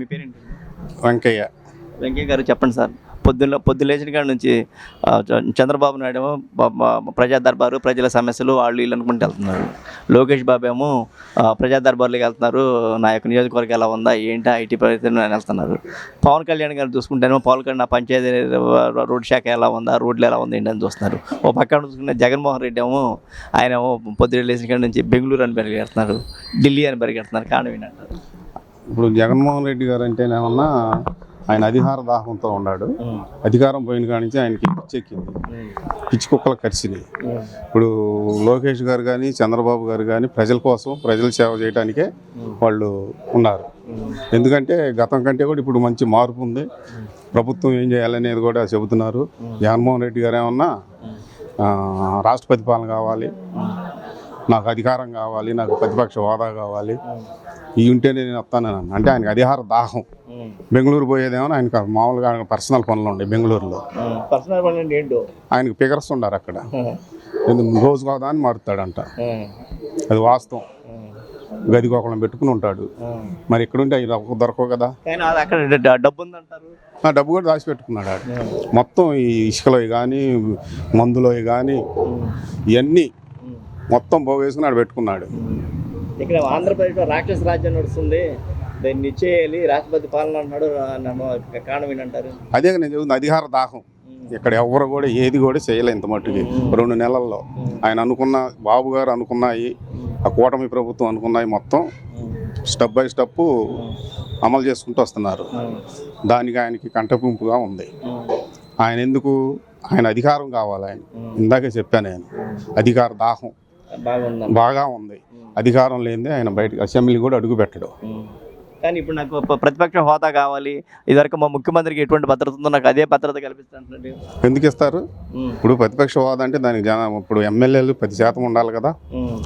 మీ పేరేంటి వెంకయ్య. వెంకయ్య గారు చెప్పండి సార్. పొద్దున్న పొద్దు లేచిన కాడ నుంచి చంద్రబాబు నాయుడు ఏమో ప్రజా దర్బారు ప్రజల సమస్యలు వాళ్ళు వీళ్ళు అనుకుంటూ వెళ్తున్నారు. లోకేష్ బాబు ఏమో ప్రజా దర్బార్లోకి వెళ్తున్నారు. నా యొక్క నియోజకవర్గం ఎలా ఉందా ఏంటా ఐటీ పరిస్థితి అని వెళ్తున్నారు. పవన్ కళ్యాణ్ గారు చూసుకుంటేనేమో పవన్ కళ్యాణ్ నా పంచాయతీ రోడ్ శాఖ ఎలా ఉందా రోడ్లు ఎలా ఉంది ఏంటి అని చూస్తున్నారు. ఓ పక్కన చూసుకుంటే జగన్మోహన్ రెడ్డి ఏమో ఆయన ఏమో పొద్దున్న లేచిన కాడ నుంచి బెంగళూరు అని పరిగెడుతున్నారు ఢిల్లీ అని పరిగెడుతున్నారు. కారణం ఏంటంటారు? ఇప్పుడు జగన్మోహన్ రెడ్డి గారు అంటేనేమన్నా ఆయన అధికార దాహంతో ఉన్నాడు. అధికారం పోయిన కాడి నుంచి ఆయనకి పిచ్చెక్కింది. పిచ్చి కుక్కలు కరిచినాయి ఇప్పుడు లోకేష్ గారు కానీ చంద్రబాబు గారు కానీ ప్రజల కోసం ప్రజల సేవ చేయడానికే వాళ్ళు ఉన్నారు. ఎందుకంటే గతం కంటే కూడా ఇప్పుడు మంచి మార్పు ఉంది. ప్రభుత్వం ఏం చేయాలనేది కూడా చెబుతున్నారు. జగన్మోహన్ రెడ్డి గారు ఏమన్నా రాష్ట్రపతి పాలన కావాలి నాకు అధికారం కావాలి నాకు ప్రతిపక్ష హోదా కావాలి ఇవి ఉంటేనే నేను వస్తానని అన్న. అంటే ఆయనకి అధికార దాహం. బెంగళూరు పోయేదేమో ఆయనకు మామూలుగా పర్సనల్ పనులు ఉండే బెంగళూరులో. పర్సనల్ పని అంటే ఏంటో? ఆయనకు ఫిగర్స్ ఉండారు అక్కడ. రోజు కాదా అని మారుతాడంట. అది వాస్తవం. గదికి ఒకళ్ళని పెట్టుకుని ఉంటాడు. మరి ఎక్కడుంటే అవి దొరక- దొరకవు కదా. అక్కడ డబ్బు ఉందంటారు డబ్బు కూడా దాచిపెట్టుకున్నాడు ఆడు. మొత్తం ఈ ఇసుకలోవి కానీ మందులోవి కానీ ఇవన్నీ మొత్తం పోగేసుకుని ఆడు పెట్టుకున్నాడు. ఇక్కడ ఆంధ్రప్రదేశ్లో రాక్షస రాజ్యం నడుస్తుంది. దాన్ని ఇచ్చేయాలి రాష్ట్రపతి పాలన అంటున్నాడు నన్ను కారణం ఏంటంటారు? అదే నేను చెబుతుంది అధికార దాహం. ఇక్కడ ఎవరు కూడా ఏది కూడా చేయలే ఇంత మట్టుకి రెండు నెలల్లో. ఆయన అనుకున్న బాబు గారు అనుకున్నాయి ఆ కూటమి ప్రభుత్వం అనుకున్నాయి మొత్తం. స్టెప్ బై స్టెప్ అమలు చేసుకుంటూ వస్తున్నారు. దానికి ఆయనకి కంటపింపుగా ఉంది. ఆయన ఎందుకు? ఆయన అధికారం కావాలి ఆయన. ఇందాకే చెప్పాను నేను. అధికార దాహం. బాగా ఉంది. అధికారం లేనిదే ఆయన బయట అసెంబ్లీ కూడా అడుగు పెట్టడు కానీ ఇప్పుడు నాకు ప్రతిపక్ష హోదా కావాలి. ఇదివరకు మా ముఖ్యమంత్రికి ఎటువంటి భద్రత ఉందో నాకు అదే భద్రత కల్పిస్తాను ఎందుకు ఇస్తారు? ఇప్పుడు ప్రతిపక్ష హోదా అంటే దానికి జన ఇప్పుడు ఎమ్మెల్యేలు పది శాతం ఉండాలి కదా.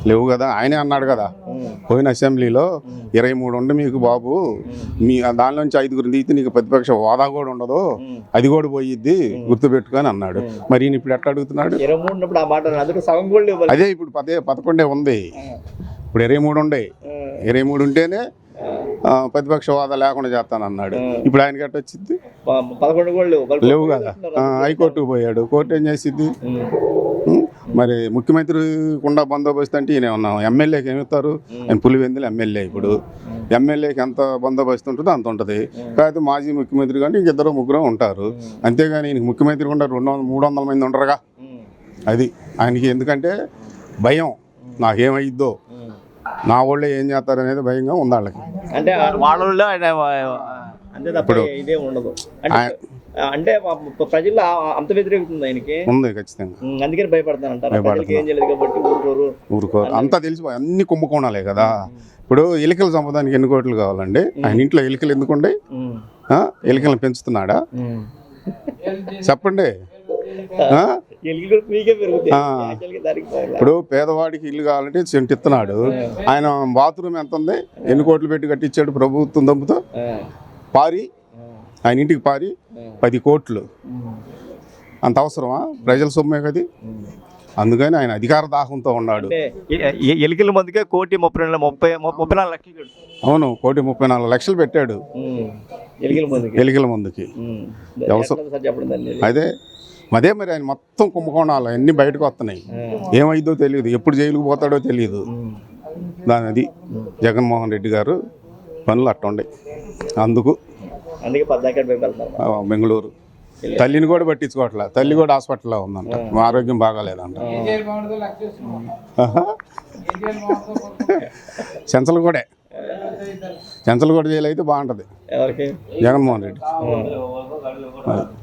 లేవు కదా. ఆయనే అన్నాడు కదా. పోయిన అసెంబ్లీలో ఇరవై మూడు ఉండి మీకు బాబు. మీ దానిలోంచి ఐదుగురు తీసి నీకు ప్రతిపక్ష హోదా కూడా ఉండదు. అది కూడా పోయిద్ది. గుర్తుపెట్టుకొని అన్నాడు. మరి ఈయన ఇప్పుడు ఎట్లా అడుగుతున్నాడు? అదే ఇప్పుడు పదే పదకొండే ఉంది. ఇప్పుడు ఇరవై మూడు ఉండే. ఇరవై మూడు ఉంటేనే ప్రతిపక్ష హోదా లేకుండా చేస్తానన్నాడు ఇప్పుడు ఆయనకి ఎట్ట వచ్చింది? లేవు. కదా. హైకోర్టుకు పోయాడు. కోర్టు ఏం చేసిద్ది? ఉం? మరి ముఖ్యమంత్రి కుండా బందోబస్తు అంటే ఈయన ఉన్నాం. ఎమ్మెల్యేకి ఏమి ఇస్తారు? ఆయన పులివెందులు ఎమ్మెల్యే ఇప్పుడు. ఎమ్మెల్యేకి ఎంత బందోబస్తు ఉంటుందో అంత ఉంటుంది. కాకపోతే మాజీ ముఖ్యమంత్రి కానీ ఇద్దరు ముగ్గురు ఉంటారు. అంతేగాని ఈయనకి ముఖ్యమంత్రి కూడా రెండు వందల మూడు వందల మంది ఉండరుగా. అది. ఆయనకి ఎందుకంటే భయం. నాకేమైద్దో? నా వాళ్ళే ఏం చేస్తారు అనేది భయంగా ఉంది వాళ్ళకి. అంటే వాళ్ళలో అంతే తప్ప ఇదే ఉండదు. అంటే ఆయన- అంటే ప- ప్రజల్లో ఆ- అంత వ్యతిరేకత ఉంది ఆయనకి. ఉంది ఖచ్చితంగా. అందుకని ఏం చేయలేదు కాబట్టి ఊరుకోరు. ఊరుకో అంతా తెలిసిపోయి అన్ని కుంభకోణాలే కదా. ఇప్పుడు ఎలికలు చంపడానికి ఎన్ని కోట్లు కావాలండి? ఆయన ఇంట్లో ఎలికలు ఎందుకు ఉండే ఉం. ఎలికలను పెంచుతున్నాడా. చెప్పండి. ఇప్పుడు పేదవాడికి ఇల్లు కావాలంటే సెంట్ ఇస్తున్నాడు ఆయన బాత్రూమ్ ఎంత ఉంది? ఎన్ని కోట్లు పెట్టి కట్టించాడు ప్రభుత్వం దమ్ముతో ఆ. పారి. ఆయన ఇంటికి పారి పది కోట్లు. అంత అవసరమా? ప్రజల సొమ్మే కది? అందుకని ఆయన అధికార దాహంతో ఉన్నాడు. ఎలుకల మందికే కోటి ముప్పై ముప్పై ముప్పై నాలుగు లక్షలు. అవును కోటి ముప్పై నాలుగు లక్షలు పెట్టాడు. ఎలుకల మందికి. అదే అదే మరి ఆయన మొత్తం కుంభకోణాలు అన్ని బయటకు వస్తున్నాయి. ఏమైందో తెలియదు. ఎప్పుడు జైలుకు పోతాడో తెలియదు. దాని అది జగన్మోహన్ రెడ్డి గారు పనులు అట్టుండే అందుకు బెంగళూరు. తల్లిని కూడా పట్టించుకోవట్లే. తల్లి కూడా హాస్పిటల్లో ఉందంట. మా ఆరోగ్యం బాగాలేదంట. చెంచలు కూడా. చెంచలు కూడా జైలు అయితే బాగుంటుంది. ఎవరికి? జగన్మోహన్ రెడ్డి.